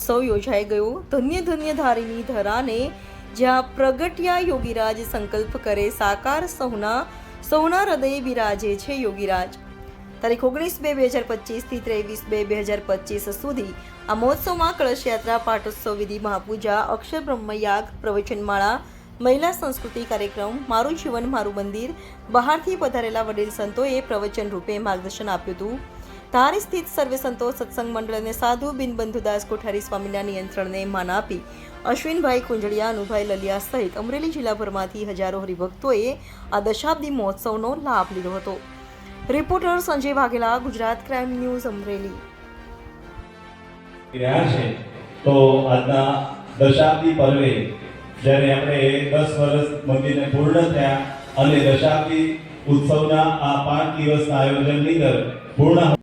મહોત્સવ યોજાઈ ગયો. ધન્ય ધન્ય ધારીની ધરાને જ્યાં પ્રગટ્યા યોગીરાજ સંકલ્પ કરે સાકાર સૌના સૌના હૃદય બિરાજે છે યોગીરાજ. તારીખ ઓગણીસ બે બે હજાર પચીસથી ત્રેવીસ બે બે હજાર પચીસ સુધી આ મહોત્સવમાં કળશ યાત્રા પાટોત્સવ વિધિ, મહાપૂજા, અક્ષર બ્રહ્મયાગ, પ્રવચનમાળા, મહિલા સંસ્કૃતિ કાર્યક્રમ, મારું જીવન, મારું મંદિર, બહારથી પધારેલા વડીલ સંતોએ પ્રવચન રૂપે માર્ગદર્શન આપ્યું હતું. ધારી સ્થિત સર્વે સંતો સત્સંગ મંડળ અને સાધુ બિનબંધુદાસ કોઠારી સ્વામીના નિયંત્રણને માન આપી. અશ્વિનભાઈ કુંજળિયા, અનુભાઈ લલિયા સહિત અમરેલી જિલ્લાભરમાંથી હજારો હરિભક્તોએ આ દશાબ્દી મહોત્સવનો લાભ લીધો હતો. Reporter Sanjay Vaghela, Gujarat crime news, Amreli. રહ્યા છે, તો આજના દશાબ્દી પર્વે, જ્યારે આપણે દસ વર્ષ મંદિરને પૂર્ણ થયા, અને દશાબ્દી ઉત્સવના આ પાંચ દિવસના આયોજનની અંદર પૂર્ણ